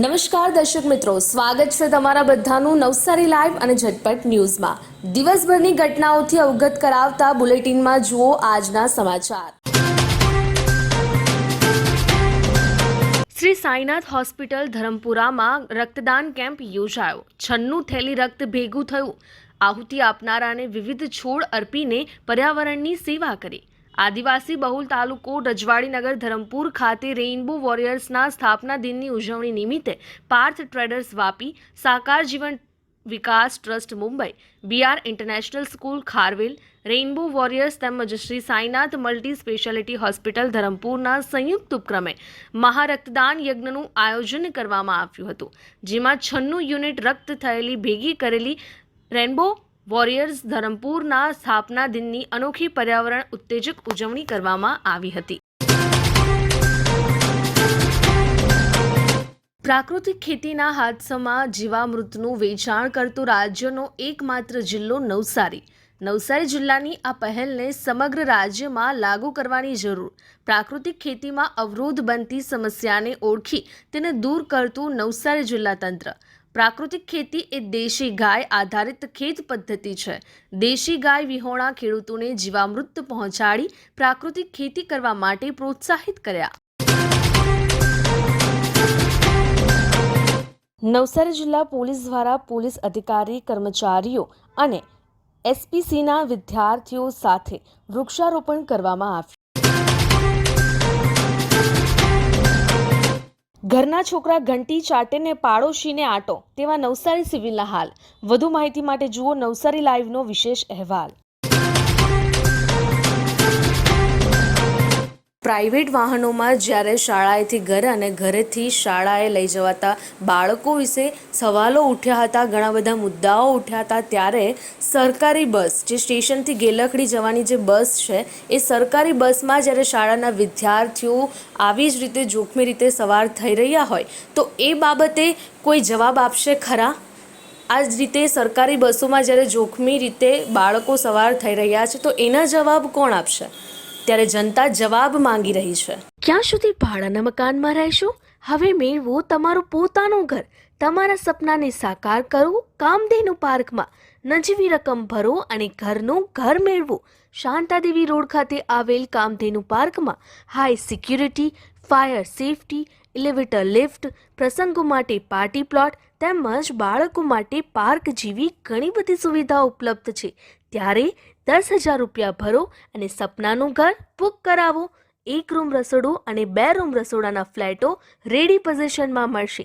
નમસ્કાર દર્શક મિત્રો, સ્વાગત છે તમારા બધાનું નવસારી લાઈવ અને ઝટપટ ન્યૂઝમાં. દિવસભરની ઘટનાઓથી અવગત કરાવતા બુલેટિનમાં જુઓ આજના સમાચાર. શ્રી સાઈનાથ હોસ્પિટલ ધરમપુરામાં રક્તદાન કેમ્પ યોજાયો. છન્નું થેલી રક્ત ભેગું થયું. આહુતિ આપનારાને વિવિધ છોડ અર્પીને પર્યાવરણની સેવા કરી. આદિવાસી બહુલ તાલુકો રજવાડીનગર ધરમપુર ખાતે રેઇનબો વોરિયર્સના સ્થાપના દિનની ઉજવણી નિમિત્તે Parth traders Vapi, Sakar Jivan Vikas trust Mumbai BR international school Kharvel, rainbow warriors તેમજ Shri Sainath multi speciality hospital ધરમપુરના સંયુક્ત ઉપક્રમે મહારક્તદાન યજ્ઞનું આયોજન કરવામાં આવ્યું હતું, જેમાં છન્નું યુનિટ રક્ત થયેલી, ભેગી કરેલી રેનબો વોરિયર્સ ધરમપુરના સ્થાપના દિનની અનોખી પર્યાવરણ ઉત્તેજક ઉજવણી કરવામાં આવી હતી. પ્રાકૃતિક ખેતીના હાદસામાં જીવામૃતનું વેચાણ કરતો રાજ્યનો એકમાત્ર જિલ્લો નવસારી. નવસારી જિલ્લાની આ પહેલને સમગ્ર રાજ્યમાં લાગુ કરવાની જરૂર. પ્રાકૃતિક ખેતીમાં અવરોધ બનતી સમસ્યાને ઓળખી તેને દૂર કરતું નવસારી જિલ્લા તંત્ર. પ્રાકૃતિક ખેતી એ દેશી ગાય આધારિત ખેત પદ્ધતિ છે. દેશી ગાય વિહોણા ખેડૂતોને જીવામૃત પહોંચાડી પ્રાકૃતિક ખેતી કરવા માટે પ્રોત્સાહિત કર્યા. નવસારી જિલ્લા પોલીસ દ્વારા પોલીસ અધિકારી, કર્મચારીઓ અને એસપીસીના વિદ્યાર્થીઓ સાથે વૃક્ષારોપણ કરવામાં આવ્યું. ઘરના છોકરા ઘંટી ચાટેને પાડોશીને આટો, તેવા નવસારી સિવિલના હાલ. વધુ માહિતી માટે જુઓ નવસારી લાઈવનો વિશેષ અહેવાલ. પ્રાઇવેટ વાહનોમાં જ્યારે શાળાએથી ઘરે અને ઘરેથી શાળાએ લઈ જવાતા બાળકો વિશે સવાલો ઉઠ્યા હતા, ઘણા બધા મુદ્દાઓ ઉઠ્યા હતા, ત્યારે સરકારી બસ જે સ્ટેશનથી ગેલકડી જવાની જે બસ છે, એ સરકારી બસમાં જ્યારે શાળાના વિદ્યાર્થીઓ આવી જ રીતે જોખમી રીતે સવાર થઈ રહ્યા હોય, તો એ બાબતે કોઈ જવાબ આપશે ખરા? આ જ રીતે સરકારી બસોમાં જ્યારે જોખમી રીતે બાળકો સવાર થઈ રહ્યા છે, તો એના જવાબ કોણ આપશે? ત્યારે જનતા જવાબ માંગી રહી છે. ક્યાં સુધી ભાડાના મકાનમાં રહેશો? હવે મેળવો તમારું પોતાનું ઘર. તમારા સપનાને સાકાર કરો, કામધેનુ પાર્કમાં. નજીવી રકમ ભરો અને ઘરનું ઘર મેળવો. શાંતાદેવી રોડ ખાતે આવેલ કામધેનુ પાર્કમાં high security, fire safety, elevator lift, પ્રસંગો માટે પાર્ટી પ્લોટ તેમજ બાળકો માટે પાર્ક જેવી ઘણી બધી સુવિધા ઉપલબ્ધ છે. ત્યારે દસ હજાર રૂપિયા ભરો અને સપનાનું ઘર બુક કરાવો. એક રૂમ રસોડું અને બે રૂમ રસોડાના ફ્લેટો રેડી પોઝિશનમાં મળશે.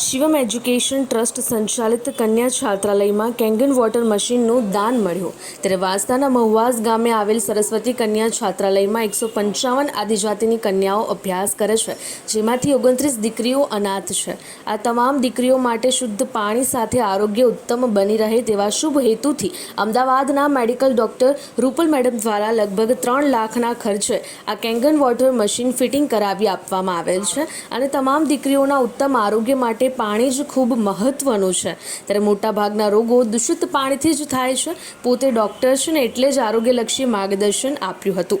Shivam education trust સંચાલિત કન્યા છાત્રાલયમાં કેંગન વોટર મશીનનું દાન મળ્યું. ત્યારે વાંસદાના મહુવાસ ગામે આવેલ સરસ્વતી કન્યા છાત્રાલયમાં એકસો પંચાવન આદિજાતિની કન્યાઓ અભ્યાસ કરે છે, જેમાંથી ઓગણત્રીસ દીકરીઓ અનાથ છે. આ તમામ દીકરીઓ માટે શુદ્ધ પાણી સાથે આરોગ્ય ઉત્તમ બની રહે તેવા શુભ હેતુથી અમદાવાદના મેડિકલ ડોક્ટર રૂપલ મેડમ દ્વારા લગભગ ત્રણ લાખના ખર્ચે આ કેંગન વોટર મશીન ફિટિંગ કરાવી આપવામાં આવેલ છે અને તમામ દીકરીઓના ઉત્તમ આરોગ્ય માટે પાણી જ ખૂબ મહત્વનું છે. ત્યારે મોટાભાગના રોગો દૂષિત પાણીથી જ થાય છે. પોતે ડૉક્ટર છે ને એટલે જ આરોગ્યલક્ષી માર્ગદર્શન આપ્યું હતું.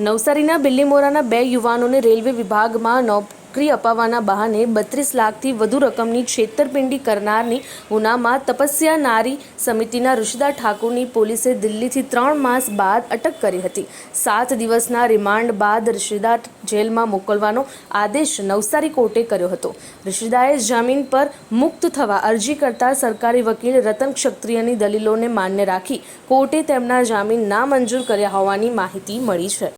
નવસારીના બિલ્લીમોરાના બે યુવાનોને રેલવે વિભાગમાં નોકરી અપાવવાના બહાને બત્રીસ લાખથી વધુ રકમની છેતરપિંડી કરનારની ગુનામાં તપસ્યા નારી સમિતિના ઋષિદા ઠાકુરની પોલીસે દિલ્હીથી ત્રણ માસ બાદ અટક કરી હતી. સાત દિવસના રિમાન્ડ બાદ ઋષિદા જેલમાં મોકલવાનો આદેશ નવસારી કોર્ટે કર્યો હતો. ઋષિદાએ જામીન પર મુક્ત થવા અરજી કરતા સરકારી વકીલ રતન ક્ષત્રિયની દલીલોને માન્ય રાખી કોર્ટે તેમના જામીન નામંજૂર કર્યા હોવાની માહિતી મળી છે.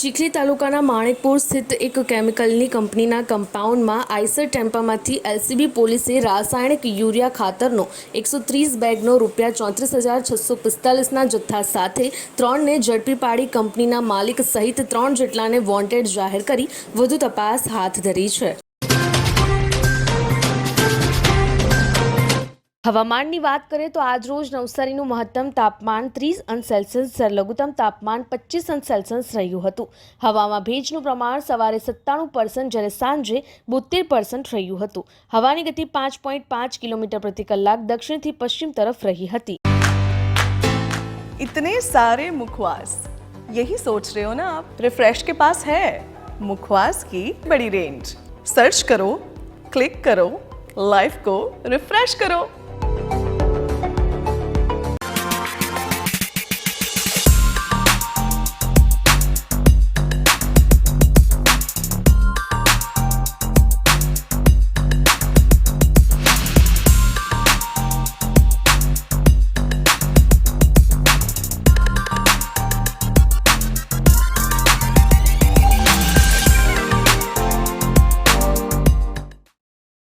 ચીખલી તાલુકાના માણેકપુર સ્થિત એક કેમિકલની કંપનીના કમ્પાઉન્ડમાં આઈસર ટેમ્પામાંથી એલસીબી પોલીસે રાસાયણિક યુરિયા ખાતરનો એકસો ત્રીસ બેગનો રૂપિયા ચોત્રીસ હજાર છસો પિસ્તાલીસના જથ્થા સાથે ત્રણને ઝડપી પાડી કંપનીના માલિક સહિત ત્રણ જેટલાને વોન્ટેડ જાહેર કરી વધુ તપાસ હાથ ધરી છે. હવામાનની વાત કરીએ તો આજરોજ નવસારીનું મહત્તમ તાપમાન ત્રીસ અંશ સેલ્સિયસ જ્યારે લઘુત્તમ તાપમાન પચીસ અંશ સેલ્સિયસ રહ્યું હતું હવામાં ભેજનું પ્રમાણ સવારે સત્તાણું પર્સન્ટ જ્યારે સાંજે બોતેર પર્સન્ટ રહ્યું હતું હવાની ગતિ પાંચ પોઈન્ટ પાંચ કિલોમીટર પ્રતિ કલાક દક્ષિણથી પશ્ચિમ તરફ રહી હતી इतने सारे मुखवास यही सोच रहे हो ना आप रिफ्रेश के पास है मुखवास की बड़ी रेंज सर्च करो क्लिक करो लाइफ को रिफ्रेश करो